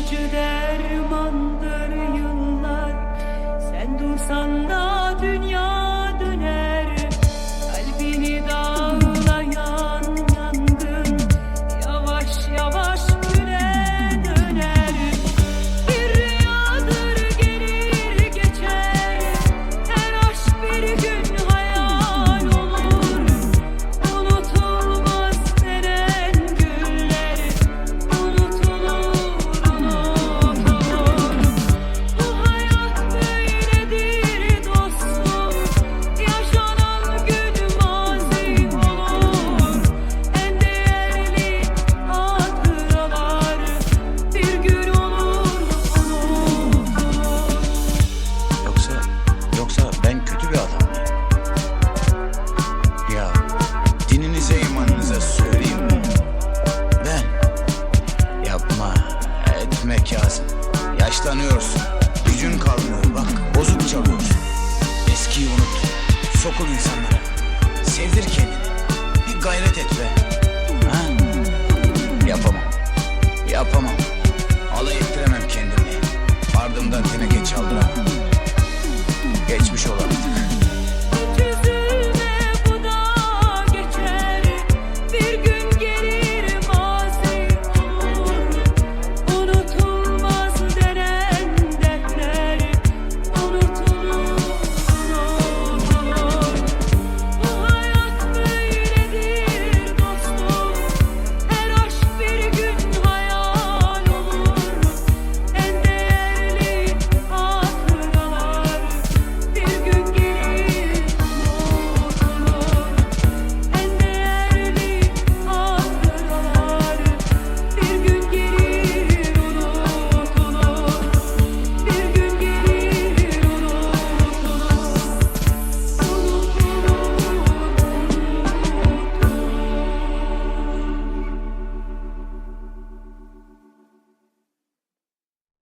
acı dermandır yıllar. Sen dursan da dünya bir adam? Ya dininize imanınıza söyleyeyim mi? Ben yapma etme Kazım. Yaşlanıyorsun. Gücün kalmıyor bak bozuk çalıyorsun. Eskiyi unut. Sokul insanlara.